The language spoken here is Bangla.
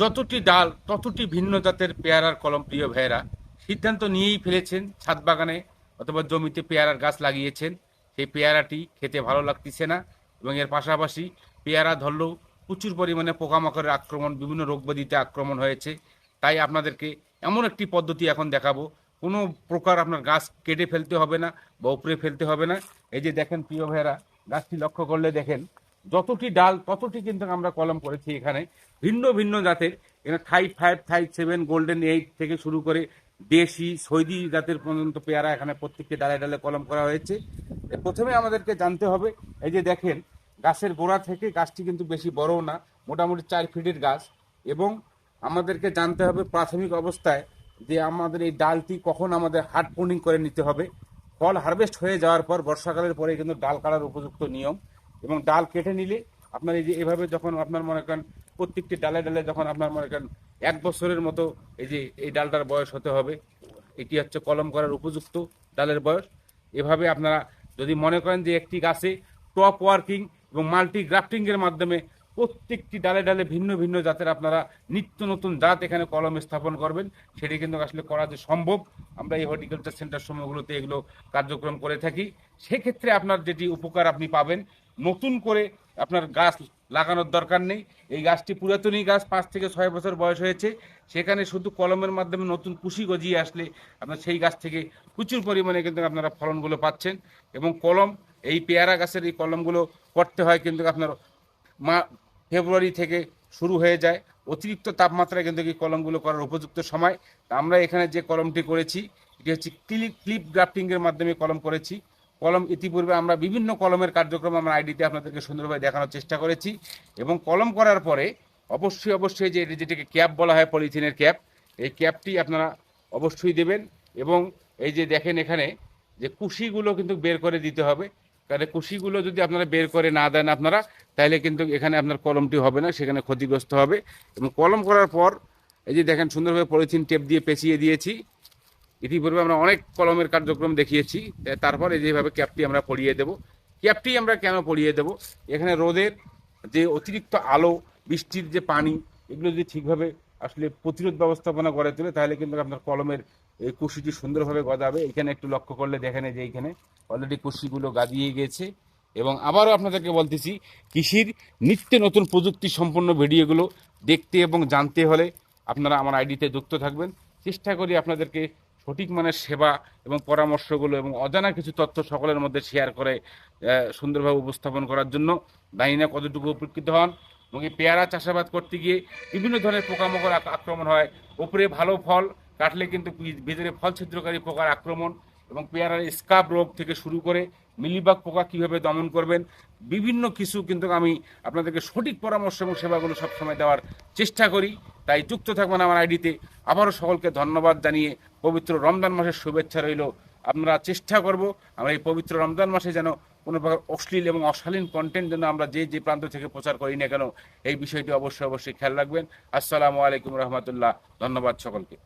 যতটি ডাল, ততটি ভিন্ন জাতের পেয়ারার কলম, প্রিয় ভাইয়েরা। সিদ্ধান্ত নিয়েই ফেলেছেন ছাদ বাগানে অথবা জমিতে পেয়ারার গাছ লাগিয়েছেন। সেই পেয়ারাটি খেতে ভালো লাগতেছে না এবং এর পাশাপাশি পেয়ারা ধরলেও প্রচুর পরিমাণে পোকামাকড়ের আক্রমণ, বিভিন্ন রোগব্যাধিতে আক্রমণ হয়েছে। তাই আপনাদেরকে এমন একটি পদ্ধতি এখন দেখাবো। কোনো প্রকার আপনার গাছ কেটে ফেলতে হবে না বা উপরে ফেলতে হবে না। এই যে দেখেন, প্রিয় ভাইয়েরা, গাছটি লক্ষ্য করলে দেখেন যতটি ডাল, ততটি কিন্তু আমরা কলম করেছি এখানে। ভিন্ন ভিন্ন জাতের। এখানে Thai five Thai seven golden eight থেকে শুরু করে দেশি, সৈদি জাতের পর্যন্ত পেয়ারা এখানে প্রত্যেকটি ডালে ডালে কলম করা হয়েছে। প্রথমে আমাদেরকে জানতে হবে, এই যে দেখেন, গাছের গোড়া থেকে গাছটি কিন্তু বেশি বড়ও না, মোটামুটি চার ফিটের গাছ। এবং আমাদেরকে জানতে হবে প্রাথমিক অবস্থায় যে আমাদের এই ডালটি কখন আমাদের হার্ড পোনিং করে নিতে হবে। ফল হারভেস্ট হয়ে যাওয়ার পর, বর্ষাকালের পরে কিন্তু ডাল কাটার উপযুক্ত নিয়ম। এবং ডাল কেটে নিলে আপনার এই যে এভাবে যখন আপনার মনে করেন প্রত্যেকটি ডালে ডালে যখন আপনার মনে করেন এক বছরের মতো এই যে এই ডালটার বয়স হতে হবে, এটি হচ্ছে কলম করার উপযুক্ত ডালের বয়স। এভাবে আপনারা যদি মনে করেন যে একটি গাছে টপ ওয়ার্কিং এবং মাল্টি গ্রাফটিং এর মাধ্যমে প্রত্যেকটি ডালে ডালে ভিন্ন ভিন্ন জাতের আপনারা নিত্য নতুন জাত এখানে কলম স্থাপন করবেন, সেটি কিন্তু আসলে করা যে সম্ভব। আমরা এই হর্টিকালচার সেন্টার সময়গুলোতে এগুলো কার্যক্রম করে থাকি। সেক্ষেত্রে আপনার যেটি উপকার আপনি পাবেন নতুন করে আপনার গাছ লাগানোর দরকার নেই। এই গাছটি পুরাতনই গাছ, পাঁচ থেকে ছয় বছর বয়স হয়েছে। সেখানে শুধু কলমের মাধ্যমে নতুন কুশি গজিয়ে আসলে আপনার সেই গাছ থেকে প্রচুর পরিমাণে কিন্তু আপনারা ফলনগুলো পাচ্ছেন এবং কলম, এই পেয়ারা গাছের এই কলমগুলো করতে হয় কিন্তু আপনার মা, ফেব্রুয়ারি থেকে শুরু হয়ে যায়। অতিরিক্ত তাপমাত্রায় কিন্তু এই কলমগুলো করার উপযুক্ত সময়। আমরা এখানে যে কলমটি করেছি, এটি হচ্ছে ক্লিপ ক্লিপ গ্রাফটিংয়ের মাধ্যমে কলম করেছি। কলম ইতিপূর্বে আমরা বিভিন্ন কলমের কার্যক্রম আমরা আইডিতে আপনাদেরকে সুন্দরভাবে দেখানোর চেষ্টা করেছি এবং কলম করার পরে অবশ্যই অবশ্যই যে যেটাকে ক্যাপ বলা হয়, পলিথিনের ক্যাপ, এই ক্যাপটি আপনারা অবশ্যই দেবেন এবং এই যে দেখেন এখানে যে কুশিগুলো কিন্তু বের করে দিতে হবে। কারণ কুশিগুলো যদি আপনারা বের করে না দেন আপনারা, তাহলে কিন্তু এখানে আপনার কলমটি হবে না, সেখানে ক্ষতিগ্রস্ত হবে। এবং কলম করার পর এই যে দেখেন সুন্দরভাবে পলিথিন টেপ দিয়ে পেঁচিয়ে দিয়েছি। ইতিপূর্বে আমরা অনেক কলমের কার্যক্রম দেখিয়েছি। তারপরে যেভাবে ক্যাপটি আমরা পরিয়ে দেব। ক্যাপটি আমরা কেন পরিয়ে দেব? এখানে রোদের যে অতিরিক্ত আলো, বৃষ্টির যে পানি, এগুলো যদি ঠিকভাবে আসলে প্রতিরোধ ব্যবস্থাপনা করে তোলে, তাহলে কিন্তু আপনার কলমের এই কুশিটি সুন্দরভাবে গজাবে এখানে একটু লক্ষ্য করলে দেখেন যে এইখানে অলরেডি কুশিগুলো গাদিয়ে গেছে এবং আবারও আপনাদেরকে বলতেছি, কৃষির নিত্য নতুন প্রযুক্তি সম্পন্ন ভিডিওগুলো দেখতে এবং জানতে হলে আপনারা আমার আইডিতে যুক্ত থাকবেন। চেষ্টা করি আপনাদেরকে সঠিক মানের সেবা এবং পরামর্শগুলো এবং অজানা কিছু তথ্য সকলের মধ্যে শেয়ার করে সুন্দরভাবে উপস্থাপন করার জন্য জানি না কতটুকু উপকৃত হন এবং এই পেয়ারা চাষাবাদ করতে গিয়ে বিভিন্ন ধরনের পোকামাকড় আক্রমণ হয়। উপরে ভালো ফল কাটলে কিন্তু ভিতরে ফল ছিদ্রকারী পোকার আক্রমণ এবং পেয়ারার স্কাব রোগ থেকে শুরু করে মিলিবাগ পোকা কীভাবে দমন করবেন, বিভিন্ন কিছু কিন্তু আমি আপনাদেরকে সঠিক পরামর্শ এবং সেবাগুলো সবসময় দেওয়ার চেষ্টা করি। তাই যুক্ত থাকবেন আমার আইডিতে। আবারও সকলকে ধন্যবাদ জানিয়ে পবিত্র রমজান মাসের শুভেচ্ছা রইল। আমরা চেষ্টা করব আমরা এই পবিত্র রমজান মাসে যেন কোনো প্রকার অশ্লীল এবং অশালীন কন্টেন্ট যেন আমরা যে যে প্রান্ত থেকে প্রচার করি না কেন, এই বিষয়টি অবশ্যই অবশ্যই খেয়াল রাখবেন। আসসালামু আলাইকুম রহমতুল্লাহ। ধন্যবাদ সকলকে।